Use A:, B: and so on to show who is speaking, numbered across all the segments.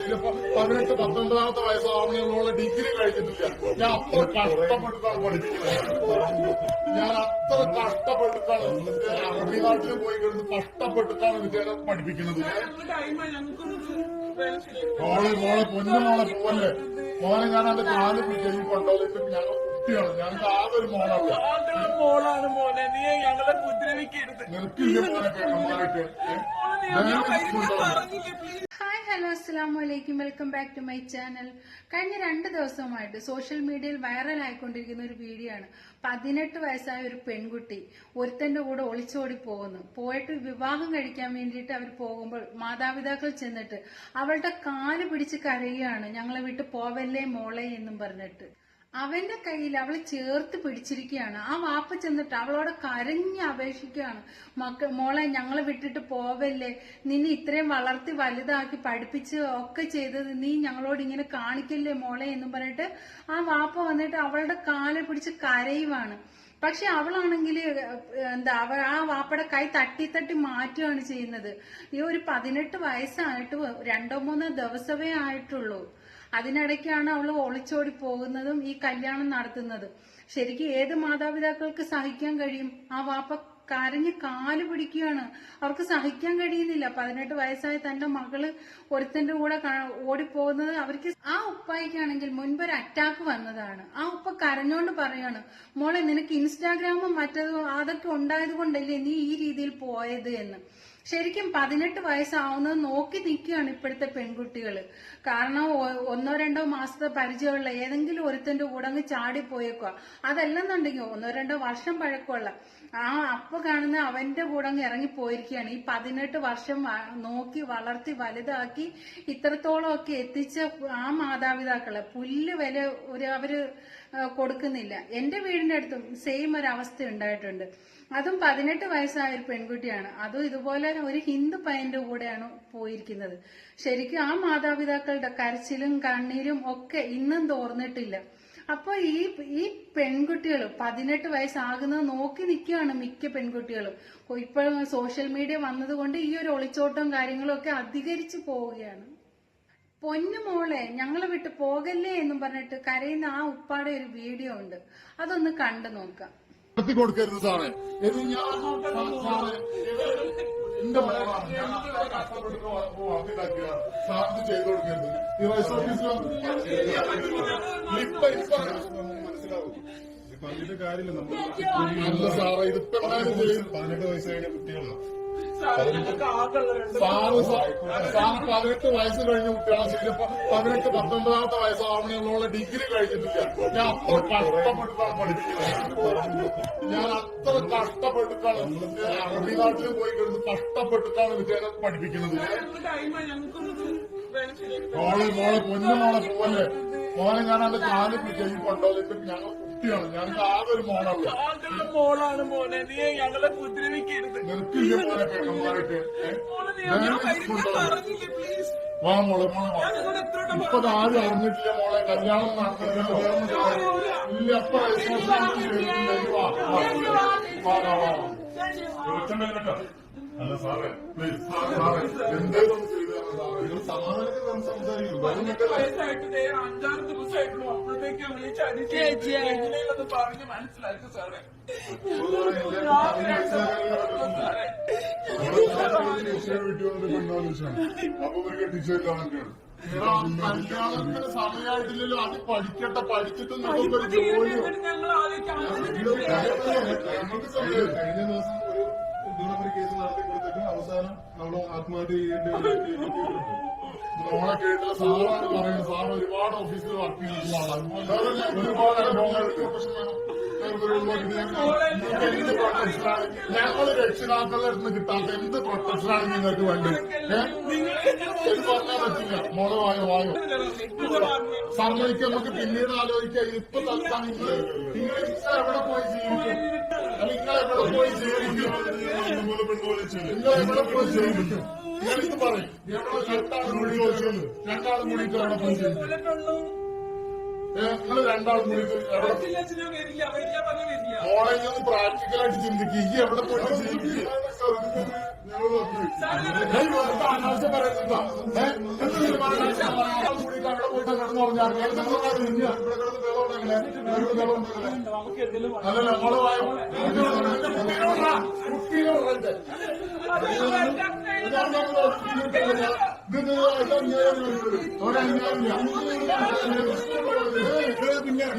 A: പതിനെട്ട് പത്തൊമ്പതാമത്തെ വയസ്സാവണയുള്ള ഡിഗ്രി കഴിഞ്ഞിട്ടില്ല. ഞാൻ അത്ര കഷ്ടപ്പെട്ടിട്ടാണ് പഠിപ്പിക്കുന്നത് ഞാൻ അത്ര കഷ്ടപ്പെട്ടിട്ടാണ് അറബി നാട്ടിൽ പോയി കിടന്ന് കഷ്ടപ്പെട്ടിട്ടാണ് വിദ്യാലയം പഠിപ്പിക്കുന്നത്. മോളെ മോളെ പൊന്നു മോളെ പോലെ മോനെ ഞാൻ എന്റെ കാൽ പിടിച്ചു കൊണ്ടോലിട്ട് ഞങ്ങൾ കുട്ടിയാണ് ഞങ്ങൾക്ക് ആകെ ഒരു മോളല്ല
B: മോളാണ് മോനെ. നീ ഞങ്ങളെ ഉപദ്രവിക്കരുത്
A: നിനക്കില്ല മോനെ?
B: പ്ലീസ്
C: ഹായ് ഹലോ അസ്സാം വലൈക്കും welcome back to my channel. കഴിഞ്ഞ രണ്ട് ദിവസമായിട്ട് സോഷ്യൽ മീഡിയയിൽ വൈറൽ ആയിക്കൊണ്ടിരിക്കുന്ന ഒരു വീഡിയോ ആണ് പതിനെട്ട് വയസ്സായ ഒരു പെൺകുട്ടി ഒരുത്തന്റെ കൂടെ ഒളിച്ചോടി പോകുന്നു. പോയിട്ട് വിവാഹം കഴിക്കാൻ വേണ്ടിയിട്ട് അവർ പോകുമ്പോൾ മാതാപിതാക്കൾ ചെന്നിട്ട് അവളുടെ കാൽ പിടിച്ച് കരയുകയാണ്. ഞങ്ങളെ വിട്ട് പോവല്ലേ മോളെ എന്നും പറഞ്ഞിട്ട്. അവന്റെ കയ്യിൽ അവളെ ചേർത്ത് പിടിച്ചിരിക്കുകയാണ്. ആ വാപ്പ ചെന്നിട്ട് അവളോട് കരഞ്ഞ് അപേക്ഷിക്കുകയാണ്. മക്ക മോളെ ഞങ്ങളെ വിട്ടിട്ട് പോവല്ലേ? നിന്നെ ഇത്രയും വളർത്തി വലുതാക്കി പഠിപ്പിച്ച് ഒക്കെ ചെയ്തത് നീ ഞങ്ങളോട് ഇങ്ങനെ കാണിക്കല്ലേ മോളെ എന്നും പറഞ്ഞിട്ട് ആ വാപ്പ വന്നിട്ട് അവളുടെ കാലെ പിടിച്ച് കരയുവാണ്. പക്ഷെ അവളാണെങ്കിൽ എന്താ അവ ആ വാപ്പയുടെ കൈ തട്ടി തട്ടി മാറ്റുകയാണ് ചെയ്യുന്നത്. ഈ ഒരു പതിനെട്ട് വയസ്സായിട്ട് രണ്ടോ മൂന്നോ ദിവസമേ ആയിട്ടുള്ളൂ. അതിനിടയ്ക്കാണ് അവൾ ഒളിച്ചോടി പോകുന്നതും ഈ കല്യാണം നടത്തുന്നതും. ശരിക്കും ഏത് മാതാപിതാക്കൾക്ക് സഹിക്കാൻ കഴിയും? ആ വാപ്പ കരഞ്ഞ് കാൽ പിടിക്കുകയാണ്. അവർക്ക് സഹിക്കാൻ കഴിയുന്നില്ല. പതിനെട്ട് വയസ്സായ തന്റെ മകൾ ഒരുത്തന്റെ കൂടെ ഓടി ഓടിപ്പോകുന്നത് അവർക്ക് ആ ഉപ്പായിക്കാണെങ്കിൽ മുൻപ് ഒരു അറ്റാക്ക് വന്നതാണ്. ആ ഉപ്പ കരഞ്ഞോണ്ട് പറയാണ് മോളെ നിനക്ക് ഇൻസ്റ്റാഗ്രാമും മറ്റതും അതൊക്കെ ഉണ്ടായത് കൊണ്ടല്ലേ നീ ഈ രീതിയിൽ പോയത്? എന്ന്. ശരിക്കും പതിനെട്ട് വയസ്സാവുന്നത് നോക്കി നിൽക്കുകയാണ് ഇപ്പോഴത്തെ പെൺകുട്ടികൾ. കാരണം ഒന്നോ രണ്ടോ മാസത്തെ പരിചയമുള്ള ഏതെങ്കിലും ഒരുത്തന്റെ കൂടെ അങ്ങ് ചാടിപ്പോയേക്കുക അതല്ലെന്നുണ്ടെങ്കിൽ ഒന്നോ രണ്ടോ വർഷം പഴക്കമുള്ള ആ അപ്പ കാണുന്ന അവന്റെ കൂടെ അങ്ങ് ഇറങ്ങി പോയിരിക്കുകയാണ് ഈ പതിനെട്ട് വർഷം നോക്കി വളർത്തി വലുതാക്കി ഇത്രത്തോളം ഒക്കെ എത്തിച്ച ആ മാതാപിതാക്കളെ പുല്ല് വില ഒരു അവർ കൊടുക്കുന്നില്ല. എന്റെ വീടിന്റെ അടുത്തും സെയിം ഒരു അവസ്ഥ ഉണ്ടായിട്ടുണ്ട്. അതും പതിനെട്ട് വയസ്സായ ഒരു പെൺകുട്ടിയാണ്. അതും ഇതുപോലെ ഒരു ഹിന്ദു പയ്യന്റെ കൂടെയാണ് പോയിരിക്കുന്നത്. ശരിക്കും ആ മാതാപിതാക്കളുടെ കരച്ചിലും കണ്ണീരും ഒക്കെ ഇന്നും തോർന്നിട്ടില്ല. അപ്പോൾ ഈ ഈ പെൺകുട്ടികൾ പതിനെട്ട് വയസ്സാകുന്നത് നോക്കി നിൽക്കുകയാണ് മിക്ക പെൺകുട്ടികളും. ഇപ്പോഴും സോഷ്യൽ മീഡിയ വന്നതുകൊണ്ട് ഈ ഒരു ഒളിച്ചോട്ടവും കാര്യങ്ങളും ഒക്കെ അധികരിച്ചു പോവുകയാണ്. പൊന്നു മോളെ ഞങ്ങളെ വിട്ട് പോകല്ലേ എന്നും പറഞ്ഞിട്ട് കരയുന്ന ആ ഉപ്പാടെ ഒരു വീഡിയോ ഉണ്ട്. അതൊന്ന് കണ്ടു നോക്കാം.
A: നടത്തി കൊടുക്കരുത് സാറേ. ഇത് ഞാൻ സാറേ ഇത് എന്റെ മോളാണ് ഞാൻ അത്ര കഷ്ടപ്പെട്ട് വാക്കിലാക്കിയതാണ് സാറിന് ചെയ്തു കൊടുക്കരുത്. ഈ വയസ്സ്
D: മനസ്സിലാവും പറഞ്ഞിട്ട് കാര്യമില്ല. നമ്മൾ
A: അല്ല സാറേ ഇതിപ്പോ
D: പതിനെട്ട് വയസ്സായ കുട്ടികളാണ്
B: സാറേ
A: പതിനെട്ട് വയസ്സ് കഴിഞ്ഞ കുട്ടികളാണ് ശരിയപ്പോ പതിനെട്ട് പത്തൊമ്പതാമത്തെ വയസ്സാവണയുള്ള ഡിഗ്രി കഴിഞ്ഞിട്ടില്ല. ഞാൻ അത്ര കഷ്ടപ്പെട്ടിട്ടാണ് പഠിപ്പിക്കുന്നത്. ഞാൻ അത്ര കഷ്ടപ്പെട്ടിട്ടാണ് അറബി നാട്ടിൽ പോയി കിടന്ന് കഷ്ടപ്പെട്ടിട്ടാണ് വിദ്യാലയം പഠിപ്പിക്കുന്നത്. മോളെ മോളെ പൊന്നു മോളെ പോലെ. മോനെ ഞാൻ എന്റെ കാൽ പിടിച്ചു കൊണ്ടോലിട്ട് ഞങ്ങൾ കുട്ടിയാണ് ഞങ്ങൾക്ക് ആകെ ഒരു മോളല്ല
B: ആകെ മോളാണ് മോനെ. നീ ഞങ്ങളെ ഉപദ്രവിക്കരുത്
A: മോനെ
B: പ്ലീസ്?
A: വാ മോളെ മോളെ ഇപ്പൊ ആരും അറിഞ്ഞിട്ടില്ല മോളെ. കല്യാണം നടന്നിട്ടില്ല വേറൊന്നും ഇല്ല അപ്പൊ അല്ല സാറേ പ്ലീസ് സാറേ എന്തേലും ചെയ്തു? സാറേ നിങ്ങൾ സമാധാനത്തിൽ വന്ന് സംസാരിക്കും.
B: വയസ്സായിട്ട് അഞ്ചാറ് ദിവസമായിട്ടുള്ളൂ. അപ്പോഴത്തേക്ക് അവൾ ചതി ചേച്ചി എങ്ങനെയുള്ളത് പറഞ്ഞ് മനസ്സിലാക്കി സാറേ. സാറേ
A: കല്യാണത്തിന് സമയമായിട്ടില്ലല്ലോ അത് പഠിക്കട്ടെ പഠിച്ചിട്ട് നിങ്ങൾക്കൊരു ഒരു സമയം
D: കഴിഞ്ഞ ദിവസം ഒരു കേസ് നടത്തി കൊടുത്തിട്ട് അവസാനം അവൾ ആത്മഹത്യ ചെയ്യേണ്ടി വന്നിട്ടുണ്ട്.
A: നമ്മളെ കേട്ടില്ല സാറാണ് പറയുന്നത്. സാർ ഒരുപാട് ഓഫീസിൽ വർക്ക് പ്രൊട്ടക്ഷനാണ് ഞങ്ങൾ രക്ഷിതാക്കളുടെ അടുത്ത് കിട്ടാത്ത എന്ത് പ്രൊട്ടക്ഷനാണ് നിങ്ങൾക്ക് വേണ്ടത് ഏഹ് പറഞ്ഞാൽ പറ്റില്ല. വായോ വായോ. സമ്മതിക്കാൻ നമുക്ക് പിന്നീട് ആലോചിക്കാം. ഇപ്പൊ തൽക്കാലം എവിടെ പോയി ജീവിക്കും? രണ്ടാളും കൂടി പോയി മോളെ ഒന്ന് പ്രാക്ടിക്കലായിട്ട് ചിന്തിക്കുക ഈ എവിടെ പോയിട്ട് ജീവിക്കുക അനാവശ്യം പറയുന്നില്ല. എന്തെങ്കിലും പറഞ്ഞാൽ അവിടെ പോയിട്ട് കിടന്ന്
B: എന്തെങ്കിലും
A: അല്ലല്ല, മോൾ വായോ. കുട്ടീനെ വിടടാ. എന്റെ കുട്ടീനെ വിടടാ. കുട്ടീനെ വിടരുത്.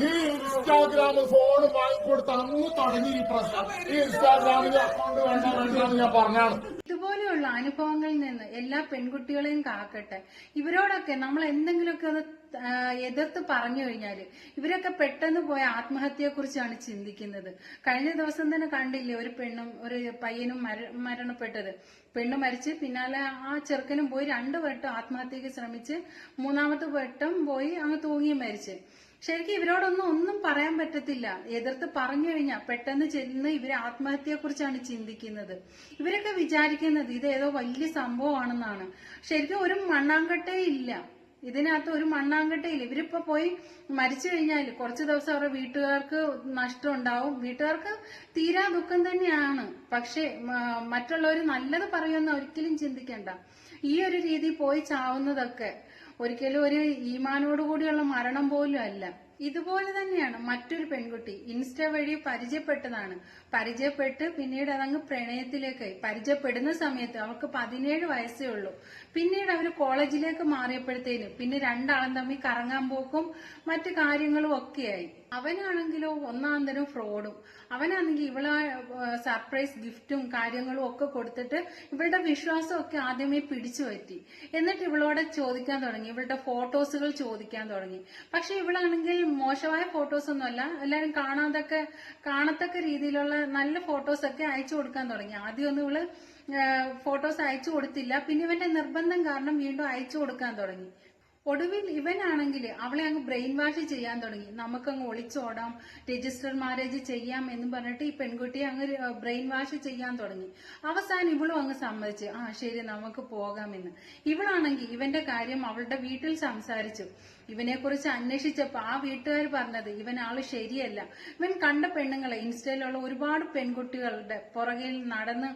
A: ഈ ഇൻസ്റ്റാഗ്രാമിൽ ഫോൺ വാങ്ങിക്കൊടുത്ത് അന്ന് തുടങ്ങി ഈ പ്രശ്നം ഈ ഇൻസ്റ്റാഗ്രാമിൽ അക്കൗണ്ട് വേണ്ട വേണ്ടെന്ന് ഞാൻ പറഞ്ഞാണ്
C: ഇതുപോലെയുള്ള അനുഭവങ്ങളിൽ നിന്ന് എല്ലാ പെൺകുട്ടികളെയും കാക്കട്ടെ. ഇവരോടൊക്കെ നമ്മൾ എന്തെങ്കിലുമൊക്കെ ഒന്ന് എതിർത്ത് പറഞ്ഞു കഴിഞ്ഞാൽ ഇവരൊക്കെ പെട്ടെന്ന് പോയ ആത്മഹത്യയെ കുറിച്ചാണ് ചിന്തിക്കുന്നത്. കഴിഞ്ഞ ദിവസം തന്നെ കണ്ടില്ലേ ഒരു പെണ്ണും ഒരു പയ്യനും മര- മരണപ്പെട്ടത്. പെണ്ണ് മരിച്ച് പിന്നാലെ ആ ചെറുക്കനും പോയി രണ്ടു വട്ടം ആത്മഹത്യക്ക് ശ്രമിച്ച് മൂന്നാമത്തെ വട്ടം പോയി അങ്ങ് തൂങ്ങി മരിച്ച്. ശരിക്കും ഇവരോടൊന്നും ഒന്നും പറയാൻ പറ്റത്തില്ല. എതിർത്ത് പറഞ്ഞു കഴിഞ്ഞാൽ പെട്ടെന്ന് ചെന്ന് ഇവർ ആത്മഹത്യയെ കുറിച്ചാണ് ചിന്തിക്കുന്നത്. ഇവരൊക്കെ വിചാരിക്കുന്നത് ഇത് ഏതോ വലിയ സംഭവമാണെന്നാണ്. ശരിക്കും ഒരു മണ്ണാങ്കട്ടേ ഇല്ല. ഇതിനകത്ത് ഒരു മണ്ണാങ്കട്ടയില്ല ഇവരിപ്പോ പോയി മരിച്ചു കഴിഞ്ഞാൽ കുറച്ച് ദിവസം അവരുടെ വീട്ടുകാർക്ക് നഷ്ടം ഉണ്ടാവും വീട്ടുകാർക്ക് തീരാ ദുഃഖം തന്നെയാണ്. പക്ഷെ മറ്റുള്ളവർ നല്ലത് പറയുമെന്ന് ഒരിക്കലും ചിന്തിക്കണ്ട. ഈ ഒരു രീതി പോയി ചാവുന്നതൊക്കെ ഒരിക്കലും ഒരു ഈമാനോട് കൂടിയുള്ള മരണം പോലും അല്ല. ഇതുപോലെ തന്നെയാണ് മറ്റൊരു പെൺകുട്ടി ഇൻസ്റ്റ വഴി പരിചയപ്പെട്ടതാണ്. പരിചയപ്പെട്ട് പിന്നീട് അതങ്ങ് പ്രണയത്തിലേക്ക് പരിചയപ്പെടുന്ന സമയത്ത് അവൾക്ക് പതിനേഴ് വയസ്സേ ഉള്ളൂ. പിന്നീട് അവർ കോളേജിലേക്ക് മാറിയപ്പോഴത്തേനും പിന്നെ രണ്ടാളും തമ്മിൽ കറങ്ങാൻ പോക്കും മറ്റു കാര്യങ്ങളും ഒക്കെയായി. അവനാണെങ്കിലോ ഒന്നാം തരം ഫ്രോഡും അവനാണെങ്കിൽ ഇവളെ സർപ്രൈസ് ഗിഫ്റ്റും കാര്യങ്ങളും ഒക്കെ കൊടുത്തിട്ട് ഇവളുടെ വിശ്വാസമൊക്കെ ആദ്യമേ പിടിച്ചു പറ്റി. എന്നിട്ട് ഇവളോട് ചോദിക്കാൻ തുടങ്ങി ഇവളുടെ ഫോട്ടോസുകൾ ചോദിക്കാൻ തുടങ്ങി. പക്ഷെ ഇവളാണെങ്കിൽ മോശമായ ഫോട്ടോസ് ഒന്നുമല്ല എല്ലാരും കാണാതൊക്കെ കാണത്തക്ക രീതിയിലുള്ള നല്ല ഫോട്ടോസൊക്കെ അയച്ചു കൊടുക്കാൻ തുടങ്ങി. ആദ്യമൊന്നും ഇവൾ ഫോട്ടോസ് അയച്ചു കൊടുത്തില്ല. പിന്നെ ഇവന്റെ നിർബന്ധം കാരണം വീണ്ടും അയച്ചു കൊടുക്കാൻ തുടങ്ങി. ഒടുവിൽ ഇവനാണെങ്കിൽ അവളെ അങ്ങ് ബ്രെയിൻ വാഷ് ചെയ്യാൻ തുടങ്ങി. നമുക്കങ്ങ് ഒളിച്ചോടാം രജിസ്റ്റർ മാരേജ് ചെയ്യാം എന്ന് പറഞ്ഞിട്ട് ഈ പെൺകുട്ടിയെ അങ്ങ് ബ്രെയിൻ വാഷ് ചെയ്യാൻ തുടങ്ങി. അവസാനം ഇവളും അങ്ങ് സമ്മതിച്ചു ആ ശരി നമുക്ക് പോകാമെന്ന് ഇവളാണെങ്കിൽ ഇവന്റെ കാര്യം അവളുടെ വീട്ടിൽ സംസാരിച്ചു. ഇവനെ കുറിച്ച് അന്വേഷിച്ചപ്പോ ആ വീട്ടുകാർ പറഞ്ഞത് ഇവൻ ആൾ ശരിയല്ല. ഇവൻ കണ്ട പെണ്ണുങ്ങളെ ഇൻസ്റ്റയിലുള്ള ഒരുപാട് പെൺകുട്ടികളുടെ പുറകിൽ നടന്ന്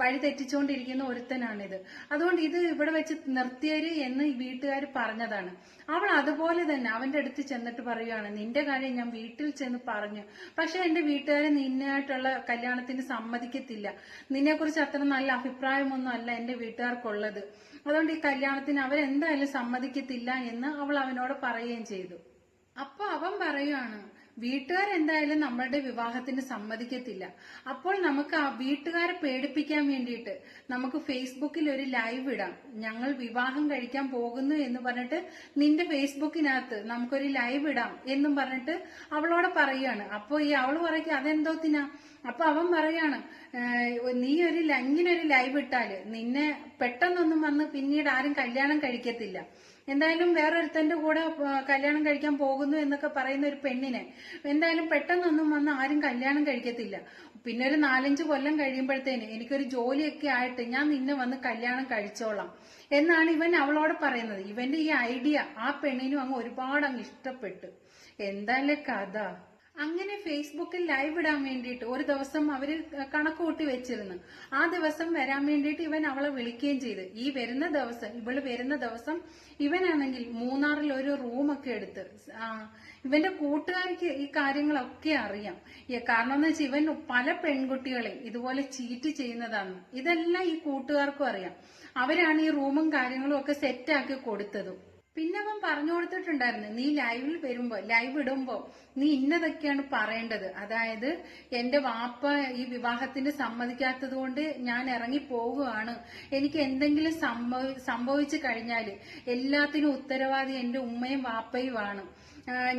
C: വഴി തെറ്റിച്ചുകൊണ്ടിരിക്കുന്ന ഒരുത്തനാണിത്. അതുകൊണ്ട് ഇത് ഇവിടെ വെച്ച് നിർത്തിയര് എന്ന് വീട്ടുകാർ പറഞ്ഞതാണ്. അവൾ അതുപോലെ തന്നെ അവന്റെ അടുത്ത് ചെന്നിട്ട് പറയുകയാണ് നിന്റെ കാര്യം ഞാൻ വീട്ടിൽ ചെന്ന് പറഞ്ഞു. പക്ഷെ എന്റെ വീട്ടുകാർ നിന്നായിട്ടുള്ള കല്യാണത്തിന് സമ്മതിക്കത്തില്ല. നിന്നെ കുറിച്ച് അത്ര നല്ല അഭിപ്രായമൊന്നും അല്ല എന്റെ വീട്ടുകാർക്കുള്ളത്. അതുകൊണ്ട് ഈ കല്യാണത്തിന് അവരെന്തായാലും സമ്മതിക്കത്തില്ല എന്ന് അവൾ അവനോട് പറയുകയും ചെയ്തു. അപ്പൊ അവൻ പറയുകയാണ് വീട്ടുകാരെന്തായാലും നമ്മളുടെ വിവാഹത്തിന് സമ്മതിക്കത്തില്ല. അപ്പോൾ നമുക്ക് ആ വീട്ടുകാരെ പേടിപ്പിക്കാൻ വേണ്ടിയിട്ട് നമുക്ക് ഫേസ്ബുക്കിൽ ഒരു ലൈവ് ഇടാം. ഞങ്ങൾ വിവാഹം കഴിക്കാൻ പോകുന്നു എന്ന് പറഞ്ഞിട്ട് നിന്റെ ഫേസ്ബുക്കിനകത്ത് നമുക്കൊരു ലൈവ് ഇടാം എന്നും പറഞ്ഞിട്ട് അവളോട് പറയാണ് അപ്പൊ ഈ അവൾ പറയ്ക്കുക അതെന്തോത്തിനാ അപ്പൊ അവൻ പറയാണ് നീ ഒരു ല- ഇങ്ങനെ ഒരു ലൈവ് ഇട്ടാൽ നിന്നെ പെട്ടെന്നൊന്നും വന്ന് പിന്നീട് ആരും കല്യാണം കഴിക്കത്തില്ല. എന്തായാലും വേറൊരുത്തന്റെ കൂടെ കല്യാണം കഴിക്കാൻ പോകുന്നു എന്നൊക്കെ പറയുന്ന ഒരു പെണ്ണിനെ എന്തായാലും പെട്ടെന്നൊന്നും വന്ന് ആരും കല്യാണം കഴിക്കത്തില്ല. പിന്നെ ഒരു നാലഞ്ച് കൊല്ലം കഴിയുമ്പോഴത്തേന് എനിക്കൊരു ജോലിയൊക്കെ ആയിട്ട് ഞാൻ നിന്നെ വന്ന് കല്യാണം കഴിച്ചോളാം എന്നാണ് ഇവൻ അവളോട് പറയുന്നത്. ഇവന്റെ ഈ ഐഡിയ ആ പെണ്ണിനും അങ്ങ് ഒരുപാട് അങ്ങ് ഇഷ്ടപ്പെട്ടു എന്തായാലും കഥ? അങ്ങനെ ഫേസ്ബുക്കിൽ ലൈവ് ഇടാൻ വേണ്ടിയിട്ട് ഒരു ദിവസം അവർ കണക്ക് കൂട്ടി വെച്ചിരുന്നു. ആ ദിവസം വരാൻ വേണ്ടിയിട്ട് ഇവൻ അവളെ വിളിക്കുകയും ചെയ്തു. ഈ വരുന്ന ദിവസം ഇവൾ വരുന്ന ദിവസം ഇവനാണെങ്കിൽ മൂന്നാറിൽ ഒരു റൂമൊക്കെ എടുത്ത് ഇവന്റെ കൂട്ടുകാർക്ക് ഈ കാര്യങ്ങളൊക്കെ അറിയാം. കാരണം എന്ന് വെച്ചാൽ ഇവൻ പല പെൺകുട്ടികളെ ഇതുപോലെ ചീറ്റ് ചെയ്യുന്നതാണ്. ഇതെല്ലാം ഈ കൂട്ടുകാർക്കും അറിയാം. അവരാണ് ഈ റൂമും കാര്യങ്ങളും ഒക്കെ സെറ്റാക്കി കൊടുത്തതും. പിന്നെ അവൻ പറഞ്ഞു കൊടുത്തിട്ടുണ്ടായിരുന്നു നീ ലൈവിൽ വരുമ്പോ ലൈവ് ഇടുമ്പോ നീ ഇന്നതൊക്കെയാണ് പറയേണ്ടത്. അതായത് എന്റെ വാപ്പ ഈ വിവാഹത്തിന് സമ്മതിക്കാത്തത് കൊണ്ട് ഞാൻ ഇറങ്ങി പോവുകയാണ്. എനിക്ക് എന്തെങ്കിലും സംഭവ സംഭവിച്ചു കഴിഞ്ഞാൽ എല്ലാത്തിനും ഉത്തരവാദി എന്റെ ഉമ്മയും വാപ്പയുമാണ്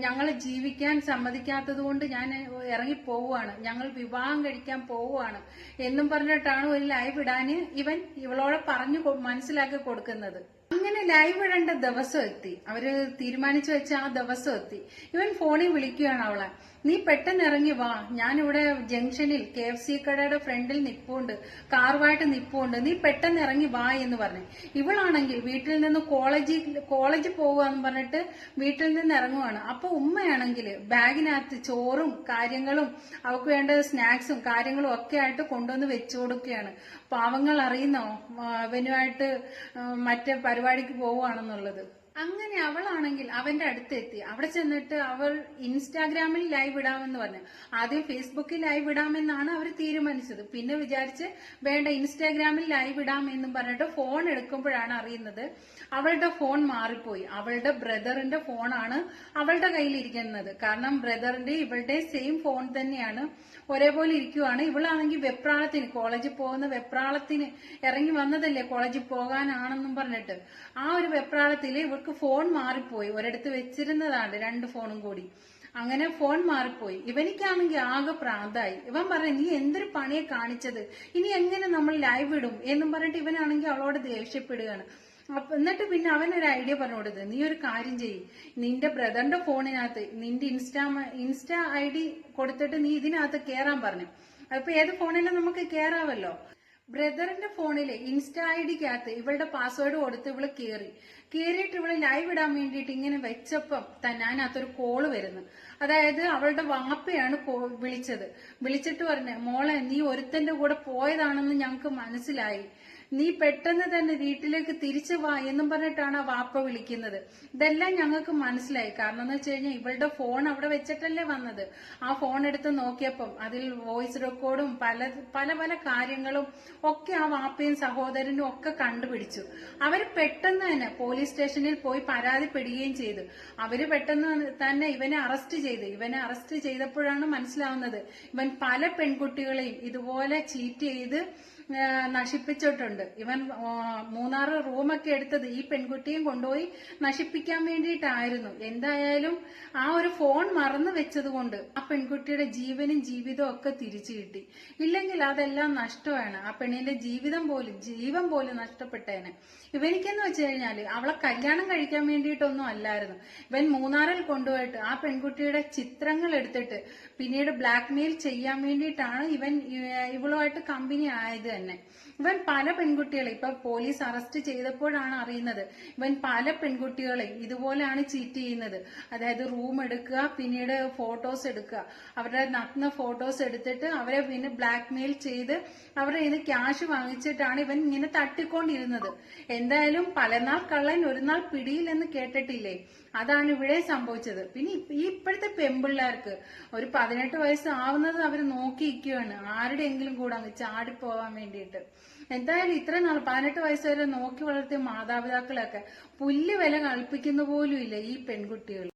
C: ഞങ്ങൾ ജീവിക്കാൻ സമ്മതിക്കാത്തത് കൊണ്ട് ഞാൻ ഇറങ്ങി പോവുകയാണ്. ഞങ്ങൾ വിവാഹം കഴിക്കാൻ പോവുകയാണ്. എന്നും പറഞ്ഞിട്ടാണ് ഒരു ലൈവ് ഇടാന് ഇവൻ ഇവളോടെ പറഞ്ഞു മനസ്സിലാക്കി കൊടുക്കുന്നത്. അങ്ങനെ ലൈവ് ഇടേണ്ട ദിവസം എത്തി. അവർ തീരുമാനിച്ചു വെച്ച ആ ദിവസം എത്തി. ഇവൻ ഫോണിൽ വിളിക്കുകയാണ് അവളെ. നീ പെട്ടെന്ന് ഇറങ്ങി വാ. ഞാനിവിടെ ജംഗ്ഷനിൽ കെ എഫ് സി കടയുടെ ഫ്രണ്ടിൽ നിപ്പുണ്ട്. കാറുമായിട്ട് നിപ്പുണ്ട്. നീ പെട്ടെന്ന് ഇറങ്ങി വാ എന്ന് പറഞ്ഞു. ഇവളാണെങ്കിൽ വീട്ടിൽ നിന്ന് കോളേജിൽ കോളേജിൽ പോവാന്ന് പറഞ്ഞിട്ട് വീട്ടിൽ നിന്ന് ഇറങ്ങുവാണ്. അപ്പൊ ഉമ്മയാണെങ്കിൽ ബാഗിനകത്ത് ചോറും കാര്യങ്ങളും അവക്ക് വേണ്ട സ്നാക്സും കാര്യങ്ങളും ഒക്കെ ആയിട്ട് കൊണ്ടുവന്ന് വെച്ചു കൊടുക്കുകയാണ്. പാവങ്ങൾ അറിയുന്നോ? അവനുമായിട്ട് മറ്റേ പരിപാടിക്ക് പോവുകയാണെന്നുള്ളത്. അങ്ങനെ അവളാണെങ്കിൽ അവന്റെ അടുത്തെത്തി. അവിടെ ചെന്നിട്ട് അവൾ ഇൻസ്റ്റാഗ്രാമിൽ ലൈവ് ഇടാമെന്ന് പറഞ്ഞു. ആദ്യം ഫേസ്ബുക്കിൽ ലൈവ് ഇടാമെന്നാണ് അവർ തീരുമാനിച്ചത്. പിന്നെ വിചാരിച്ച് വേണ്ട ഇൻസ്റ്റാഗ്രാമിൽ ലൈവ് ഇടാം എന്നും പറഞ്ഞിട്ട് ഫോൺ എടുക്കുമ്പോഴാണ് അറിയുന്നത് അവളുടെ ഫോൺ മാറിപ്പോയി. അവളുടെ ബ്രദറിന്റെ ഫോണാണ് അവളുടെ കയ്യിലിരിക്കുന്നത് കാരണം ബ്രദറിന്റെ ഇവളുടെ സെയിം ഫോൺ തന്നെയാണ് ഒരേപോലെ ഇരിക്കുവാണ്. ഇവളാണെങ്കിൽ വെപ്രാളത്തിന് കോളേജിൽ പോകുന്ന വെപ്രാളത്തിന് ഇറങ്ങി വന്നതല്ലേ കോളേജിൽ പോകാനാണെന്നും പറഞ്ഞിട്ട്. ആ ഒരു വെപ്രാളത്തിൽ ഇവൾക്ക് ഫോൺ മാറിപ്പോയി. ഒരിടത്ത് വെച്ചിരുന്നതാണ് രണ്ട് ഫോണും കൂടി. അങ്ങനെ ഫോൺ മാറിപ്പോയി. ഇവനിക്കാണെങ്കിൽ ആകെ പ്രാന്തായി. ഇവൻ പറഞ്ഞു നീ എന്തൊരു പണിയെ കാണിച്ചത്? ഇനി എങ്ങനെ നമ്മൾ ലൈവ് ഇടും? എന്നും പറഞ്ഞിട്ട് ഇവനാണെങ്കിൽ അവളോട് ദേഷ്യപ്പെടുകയാണ്. അപ്പൊ എന്നിട്ട് പിന്നെ അവൻ ഒരു ഐഡിയ പറഞ്ഞു കൊടുത്തത് നീ ഒരു കാര്യം ചെയ്യ്. നിന്റെ ബ്രദറിന്റെ ഫോണിനകത്ത് നിന്റെ ഇൻസ്റ്റാ ഇൻസ്റ്റാ ഐ ഡി കൊടുത്തിട്ട് നീ ഇതിനകത്ത് കയറാൻ പറഞ്ഞു. അപ്പൊ ഏത് ഫോണിലും നമുക്ക് കയറാവല്ലോ ബ്രദറിന്റെ ഫോണിലെ ഇൻസ്റ്റാ ഐ ഡിക്കകത്ത് ഇവളുടെ പാസ്വേഡ് കൊടുത്ത് ഇവൾ കയറി കയറിയിട്ട് ഇവൾ ലൈവ് ഇടാൻ വേണ്ടിയിട്ട് ഇങ്ങനെ വെച്ചപ്പം തന്നെ അതിനകത്തൊരു കോൾ വരുന്നു. അതായത് അവളുടെ വാപ്പയാണ് വിളിച്ചത്. വിളിച്ചിട്ട് പറഞ്ഞു മോളെ നീ ഒരുത്തന്റെ കൂടെ പോയതാണെന്ന് ഞങ്ങൾക്ക് മനസ്സിലായി. നീ പെട്ടെന്ന് തന്നെ വീട്ടിലേക്ക് തിരിച്ചു വാ എന്നും പറഞ്ഞിട്ടാണ് ആ വാപ്പ വിളിക്കുന്നത്. ഇതെല്ലാം ഞങ്ങൾക്ക് മനസ്സിലായി. കാരണം എന്ന് വെച്ച് കഴിഞ്ഞാൽ ഇവളുടെ ഫോൺ അവിടെ വെച്ചിട്ടല്ലേ വന്നത്. ആ ഫോൺ എടുത്ത് നോക്കിയപ്പം അതിൽ വോയിസ് റെക്കോർഡും പല പല പല കാര്യങ്ങളും ഒക്കെ ആ വാപ്പയും സഹോദരനും ഒക്കെ കണ്ടുപിടിച്ചു. അവർ പെട്ടെന്ന് തന്നെ പോലീസ് സ്റ്റേഷനിൽ പോയി പരാതിപ്പെടുകയും ചെയ്തു. അവർ പെട്ടെന്ന് തന്നെ ഇവനെ അറസ്റ്റ് ചെയ്തു. ഇവനെ അറസ്റ്റ് ചെയ്തപ്പോഴാണ് മനസ്സിലാവുന്നത് ഇവൻ പല പെൺകുട്ടികളെയും ഇതുപോലെ ചീറ്റ് ചെയ്ത് ആ, നശിപ്പിച്ചിട്ടുണ്ട് ഇവൻ മൂന്നാറ് റൂമൊക്കെ എടുത്തത് ഈ പെൺകുട്ടിയും കൊണ്ടുപോയി നശിപ്പിക്കാൻ വേണ്ടിയിട്ടായിരുന്നു. എന്തായാലും ആ ഒരു ഫോൺ മറന്നു വെച്ചത് കൊണ്ട് ആ പെൺകുട്ടിയുടെ ജീവനും ജീവിതവും ഒക്കെ തിരിച്ചു കിട്ടി. ഇല്ലെങ്കിൽ അതെല്ലാം നഷ്ടമാണ്. ആ പെണ്ണിന്റെ ജീവിതം പോലും ജീവൻ പോലും നഷ്ടപ്പെട്ടേനെ. ഇവനിക്കെന്ന് വെച്ച് കഴിഞ്ഞാൽ അവളെ കല്യാണം കഴിക്കാൻ വേണ്ടിയിട്ടൊന്നും അല്ലായിരുന്നു. ഇവൻ മൂന്നാറിൽ കൊണ്ടുപോയിട്ട് ആ പെൺകുട്ടിയുടെ ചിത്രങ്ങൾ എടുത്തിട്ട് പിന്നീട് ബ്ലാക്ക് മെയിൽ ചെയ്യാൻ വേണ്ടിയിട്ടാണ് ഇവൻ ഇവ- ഇവളുമായിട്ട് കമ്പനി ആയത് തന്നെ. ഇവൻ പല പെൺകുട്ടികളെ ഇപ്പൊ പോലീസ് അറസ്റ്റ് ചെയ്തപ്പോഴാണ് അറിയുന്നത് ഇവൻ പല പെൺകുട്ടികളെ ഇതുപോലെയാണ് ചീറ്റ് ചെയ്യുന്നത്. അതായത് റൂം എടുക്കുക പിന്നീട് ഫോട്ടോസ് എടുക്കുക. അവരുടെ നഗ്ന ഫോട്ടോസ് എടുത്തിട്ട് അവരെ പിന്നെ ബ്ലാക്ക് മെയിൽ ചെയ്ത് അവരുടെ ഇത് ക്യാഷ് വാങ്ങിച്ചിട്ടാണ് ഇവൻ ഇങ്ങനെ തട്ടിക്കൊണ്ടിരുന്നത്. എന്തായാലും പലനാൾ കള്ളൻ ഒരു നാൾ പിടിയില്ലെന്ന് കേട്ടിട്ടില്ലേ? അതാണ് ഇവിടെ സംഭവിച്ചത്. പിന്നെ ഈ ഇപ്പോഴത്തെ പെമ്പിള്ളേർക്ക് ഒരു പതിനെട്ട് വയസ്സ് ആവുന്നത് അവർ നോക്കിയിരിക്കുകയാണ്. ആരുടെയെങ്കിലും കൂടെ അങ്ങ് ചാടിപ്പോവാൻ വേണ്ടിയിട്ട്. എന്തായാലും ഇത്ര നാൾ പതിനെട്ട് വയസ്സ് വരെ നോക്കി വളർത്തിയ മാതാപിതാക്കളൊക്കെ പുല്ല് വില കൽപ്പിക്കുന്ന പോലും ഇല്ല ഈ പെൺകുട്ടികൾ.